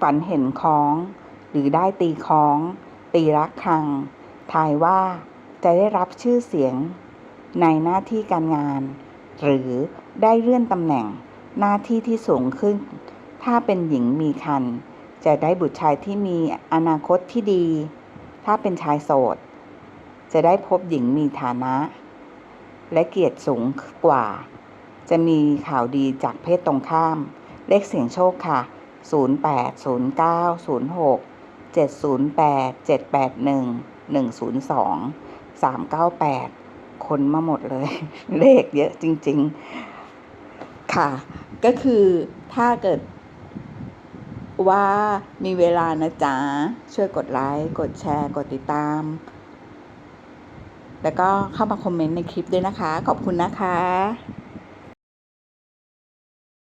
ฝันเห็นคล้อง หรือได้ตีคล้อง ตีรักครัง ทายว่าจะได้รับชื่อเสียง ในหน้าที่การงาน หรือได้เลื่อนตำแหน่งหน้าที่ที่สูงขึ้น ถ้าเป็นหญิงมีคัน จะได้บุตรชายที่มีอนาคตที่ดี ถ้าเป็นชายโสด จะได้พบหญิงมีฐานะ และเกียรติสูงกว่า จะมีข่าวดีจากเพศตรงข้าม เลขเสียงโชคค่ะ 080906 708 781 102 398 คนมาหมดเลย เลขเยอะจริง ๆ ค่ะ ก็คือถ้าเกิดว่ามีเวลานะจ๊ะ ช่วยกดไลค์ กดแชร์ กดติดตาม แล้วก็เข้ามาคอมเมนต์ในคลิปด้วยนะคะ ขอบคุณนะคะ